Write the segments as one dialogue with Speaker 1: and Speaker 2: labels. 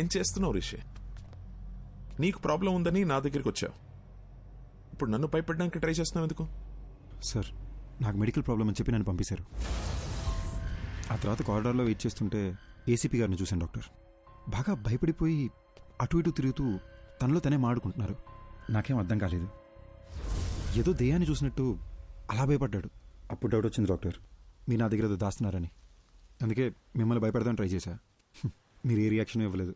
Speaker 1: ఏం చేస్తున్నావు రిషి? నీకు ప్రాబ్లం ఉందని నా దగ్గరికి వచ్చావు. ఇప్పుడు నన్ను భయపడడానికి ట్రై చేస్తున్నావు ఎందుకు?
Speaker 2: సార్ నాకు మెడికల్ ప్రాబ్లం అని చెప్పి నన్ను పంపించారు ఆ తర్వాత కారిడార్లో వెయిట్ చేస్తుంటే ఏసీపీ గారిని చూశాను డాక్టర్. బాగా భయపడిపోయి అటు ఇటు తిరుగుతూ తనలో తనే మాడుకుంటున్నారు. నాకేం అర్థం కాలేదు. ఏదో దెయ్యాన్ని చూసినట్టు అలా భయపడ్డాడు. అప్పుడు డౌట్ వచ్చింది డాక్టర్. మీరు నా దగ్గర దాస్తున్నారని. అందుకే మిమ్మల్ని భయపడదాం ట్రై చేశా. మీరు ఏ రియాక్షన్ ఇవ్వలేదు.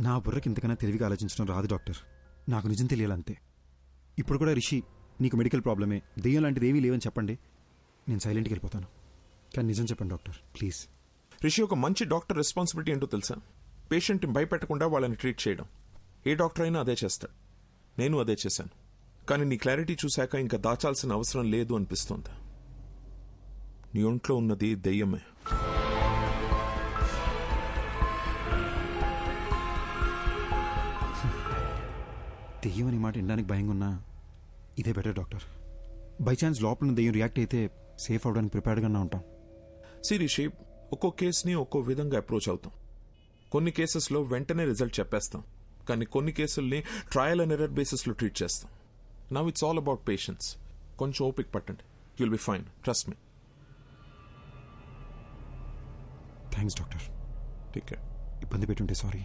Speaker 2: నా బుర్రకి ఇంతకన్నా తెలివిగా ఆలోచించడం రాదు డాక్టర్. నాకు నిజం తెలియాలంతే. ఇప్పుడు కూడా రిషి నీకు మెడికల్ ప్రాబ్లమే. దెయ్యం లాంటిది ఏమీ లేవని చెప్పండి. నేను సైలెంట్కి వెళ్ళిపోతాను. కానీ నిజం చెప్పండి డాక్టర్. ప్లీజ్.
Speaker 1: రిషి ఒక మంచి డాక్టర్ రెస్పాన్సిబిలిటీ ఏంటో తెలుసా? పేషెంట్ని భయపెట్టకుండా వాళ్ళని ట్రీట్ చేయడం. ఏ డాక్టర్ అయినా అదే చేస్తాడు. నేను అదే చేశాను. కానీ నీ క్లారిటీ చూశాక ఇంకా దాచాల్సిన అవసరం లేదు అనిపిస్తోంది. నీ ఒంట్లో ఉన్నది దెయ్యమే.
Speaker 2: దెయ్యం అనే మాట వినడానికి భయంగా ఉన్నా ఇదే బెటర్ డాక్టర్ బై ఛాన్స్ లోపల దెయ్యం రియాక్ట్ అయితే సేఫ్ అవడానికి ప్రిపేర్డ్గానే ఉంటాం.
Speaker 1: సి రిషి ఒక్కో కేసుని ఒక్కో విధంగా అప్రోచ్ అవుతాం. కొన్ని కేసెస్లో వెంటనే రిజల్ట్ చెప్పేస్తాం. కానీ కొన్ని కేసుల్ని ట్రయల్ అండ్ ఎర్రర్ బేసిస్లో ట్రీట్ చేస్తాం. Now it's all about patience కొంచెం ఓపిక పట్టండి. You'll be fine trust me
Speaker 2: thanks doctor
Speaker 1: take care
Speaker 2: ఇబ్బంది పెట్టుంటే సారీ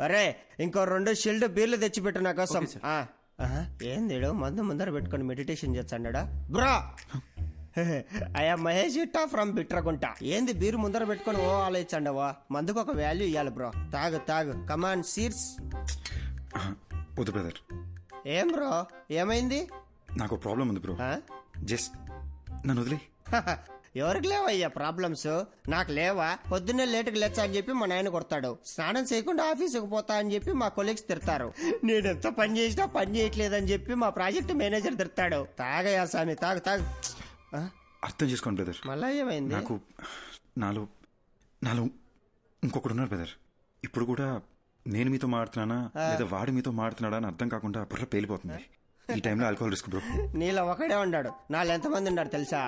Speaker 3: అరే ఇంకో రెండు షిల్డ్ బీర్లు తెచ్చిపెట్టు నా కోసం. ఆ, ఆహా, ఏంది ఈడు? మందు ముందర పెట్టుకొని మెడిటేషన్ చేస్తాడా బ్రో! అయ్యా మహేష్ ఇట్టా ఫ్రమ్ బిట్రగుంట. ఏంది బీరు ముందర పెట్టుకొని ఓ ఆలోచించండవా మందుకు ఒక వాల్యూ ఇవ్వాలి బ్రో. తాగు తాగు. కమాన్
Speaker 2: వద్దు బ్రదర్
Speaker 3: ఏం బ్రో? ఏమైంది?
Speaker 2: నాకు ప్రాబ్లం ఉంది బ్రో? జస్ట్ నన్ను వదిలే.
Speaker 3: ఎవరికి లేవయ్యా ప్రాబ్లమ్స్ నాకు లేవా? పొద్దున్నే లేటుకు లేచా అని చెప్పి మా నాయన కొడతాడు. స్నానం చేయకుండా ఆఫీసుకు పోతా అని చెప్పి మా కొలీగ్స్ తిడతారు. నేనెంత పని చేసినా పని చేయట్లేదని చెప్పి మా ప్రాజెక్ట్ మేనేజర్ తిడతాడు. తాగయా స్వామి తాగు తాగు?
Speaker 2: అర్థం చేసుకోండి బ్రదర్.
Speaker 3: మళ్ళా ఏమైంది?
Speaker 2: నాకు నాలో నాలో ఇంకొకడు ఉన్నారు బ్రదర్. ఇప్పుడు కూడా నేను మీతో మాడుతున్నానా లేదా వాడు మీతో మాడుతున్నాడా అని అర్థం కాకుండా బుర్ర పేలిపోతుంది. ఈ టైంలో ఆల్కహాల్ రిస్క్ బ్రో.
Speaker 3: నీలో ఒకడే ఉన్నాడు. నాలో ఎంతమంది ఉన్నారు తెలుసా?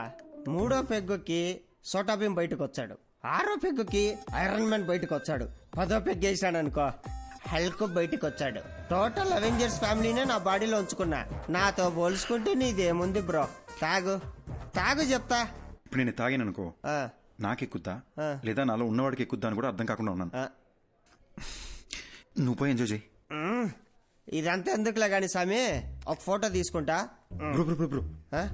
Speaker 3: మూడో పెగ్గుకి సోటాబీన్ బయటకు వచ్చాడు ఆరో పెగ్గుకి ఐరన్ మ్యాన్ బయటకు వచ్చాడు పదో పెగ్ వేసాడు అనుకో హెల్క్ బయటకు వచ్చాడు టోటల్ అవెంజర్స్ ఫ్యామిలీనే నా బాడీలో ఉంచుకున్నా. నాతో పోల్చుకుంటే నీదేముంది బ్రో? తాగు. తాగు చెప్తా.
Speaker 2: ఇప్పుడు నేను తాగాను అనుకో
Speaker 3: ఆ,
Speaker 2: నాకు ఎక్కుద్దా
Speaker 3: ఆ.
Speaker 2: లేదా నాలో ఉన్నవాడికి ఎక్కుద్దా అని కూడా అర్థం కాకుండా ఉన్నాను. నువ్వు పోయి ఎంజాయ్ చేయి.
Speaker 3: ఇదంతా ఎందుకులే గాని స్వామి? ఒక ఫోటో తీసుకుంటా.
Speaker 2: Bro bro bro bro?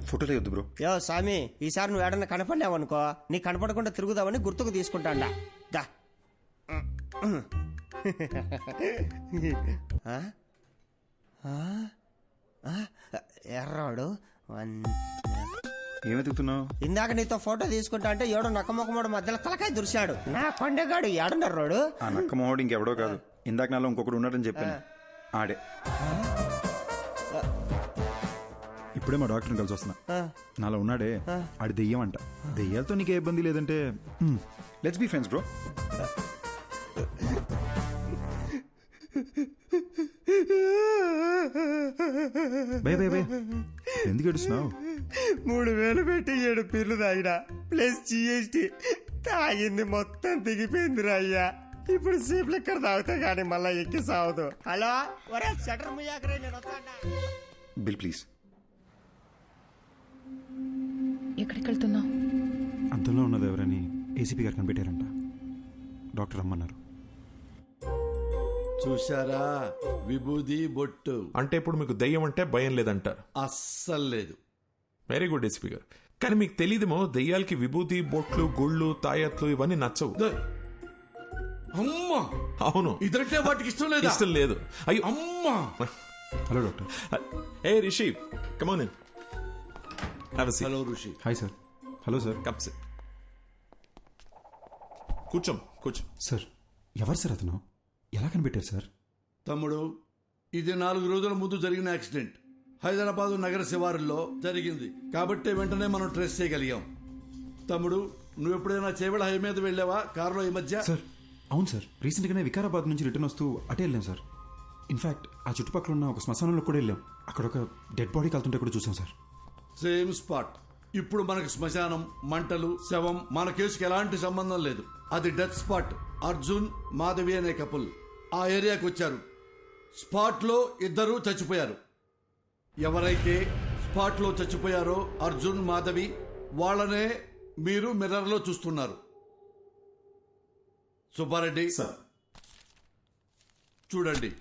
Speaker 2: ఫోటోలే వద్దు బ్రో.
Speaker 3: యో స్వామి ఈసారి నువ్వు ఏడన్నా కనపడినావు అనుకో నీ కనపడకుండా తిరుగుదామని గుర్తుకు తీసుకుంటాండా. దా? ఎర్రాడు వన్
Speaker 2: ఏం వెతుకుతున్నావు?
Speaker 3: ఇందాక నీతో ఫోటో తీసుకుంటా అంటే ఏడో నక్కమొక్కమోడు మధ్యలో తలకాయ దురిశాడు. నా కొండగాడు ఏడున్నర్రాడు?
Speaker 2: ఆ నక్క మొహోడు ఇంకెవడో కాదు. ఇందాక నాలో ఇంకొకడు ఉన్నాడని చెప్పాను. ఆడే. ఇప్పుడే మా డాక్టర్ని కలిసి వస్తున్నా నాలో ఉన్నాడే ఆడి దెయ్యం అంట దెయ్యాలతో నీకే ఇబ్బంది లేదంటే let's be friends bro bye bye bye. ఎందుకు ఏడుస్తున్నావు?
Speaker 3: మూడు వేలు పెట్టి ఏడు పిల్లు తాగినా. ప్లస్ జిఎస్టి తాగింది మొత్తం దిగిపోయిందిరా అయ్యా. ఇప్పుడు సీపులు ఎక్కడ తాగుతా గానీ మళ్ళా ఎక్కి సావదు హలో? షటర్
Speaker 2: బిల్ ప్లీజ్
Speaker 4: ఎక్కడికి వెళ్తున్నావు
Speaker 2: అంతంలో ఉన్నది ఎవరని ఏసీపీ గారు కనిపెట్టారంట. డాక్టర్ రమ్మన్నారు.
Speaker 5: చూశారా? విభూది బొట్టు.
Speaker 1: అంటే ఇప్పుడు మీకు దెయ్యం అంటే భయం లేదంటారు
Speaker 5: అస్సలు లేదు.
Speaker 1: వెరీ గుడ్ ఎస్పీ గారు. కానీ మీకు తెలియదేమో దెయ్యాలకి విభూతి బొట్లు గుళ్ళు తాయత్లు ఇవన్నీ నచ్చవు.
Speaker 5: అమ్మా!
Speaker 1: అవును.
Speaker 5: ఇదంటే వాటికి ఇష్టం లేదా?
Speaker 1: ఇష్టం లేదు. అయ్యో.
Speaker 5: అమ్మా!
Speaker 2: Hello doctor.
Speaker 1: Hey Rishi. Come on have a
Speaker 5: hello Rishi
Speaker 2: hi sir hello sir
Speaker 1: cups కూర్చోం కూర్చో.
Speaker 2: సార్ ఎవరు సార్ అతను? ఎలా కనిపెట్టారు సార్
Speaker 5: తమ్ముడు ఇది నాలుగు రోజుల ముందు జరిగిన యాక్సిడెంట్. హైదరాబాదు నగర శివారుల్లో జరిగింది. కాబట్టే వెంటనే మనం ట్రేస్ చేయగలిగాం. తమ్ముడు నువ్వు ఎప్పుడైనా చేవెళ హై మీద వెళ్ళావా? కారులో ఈ మధ్య?
Speaker 2: సార్ అవును సార్ రీసెంట్గానే వికారాబాద్ నుంచి రిటర్న్ వస్తూ అటే వెళ్ళాం సార్ ఇన్ఫాక్ట్ ఆ చుట్టుపక్కల ఉన్న ఒక శ్మశానంలో కూడా వెళ్ళాం. అక్కడ ఒక డెడ్ బాడీ కలుతుంటే కూడా చూసాం సార్
Speaker 5: సేమ్ స్పాట్ ఇప్పుడు మనకు శ్మశానం మంటలు శవం మన కేసుకి ఎలాంటి సంబంధం లేదు. అది డెత్ స్పాట్ అర్జున్ మాధవి అనే కపుల్ ఆ ఏరియాకి వచ్చారు. స్పాట్లో ఇద్దరు చచ్చిపోయారు. ఎవరైతే స్పాట్లో చచ్చిపోయారో అర్జున్ మాధవి వాళ్ళనే మీరు మిర్రర్లో చూస్తున్నారు. సుబ్బారెడ్డి. చూడండి.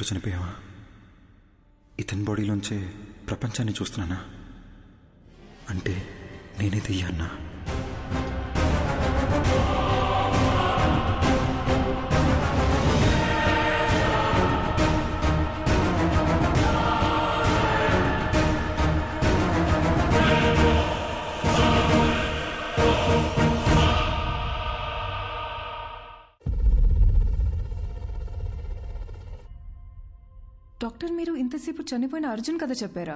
Speaker 2: మేమే చనిపోయావా? ఇతని బాడీలోంచే ప్రపంచాన్ని చూస్తున్నానా? అంటే నేనే దెయ్యాన్నా?
Speaker 4: డాక్టర్ మీరు ఇంతసేపు చనిపోయిన అర్జున్ కథ చెప్పారా?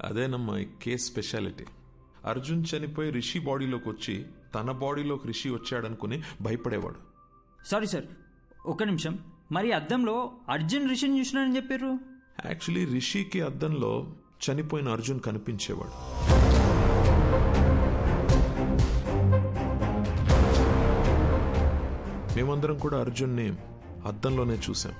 Speaker 1: అదేనమ్మా ఈ కేస్ స్పెషాలిటీ. అర్జున్ చనిపోయి రిషి బాడీలోకి వచ్చి తన బాడీలోకి రిషి వచ్చాడనుకుని భయపడేవాడు.
Speaker 6: సారీ సార్ ఒక్క నిమిషం. మరి అద్దంలో అర్జున్ రిషన్ చూసినానని చెప్పారు?
Speaker 1: యాక్చువల్లీ రిషికి అద్దంలో చనిపోయిన అర్జున్ కనిపించేవాడు. మేమందరం కూడా అర్జున్ని అద్దంలోనే చూసాం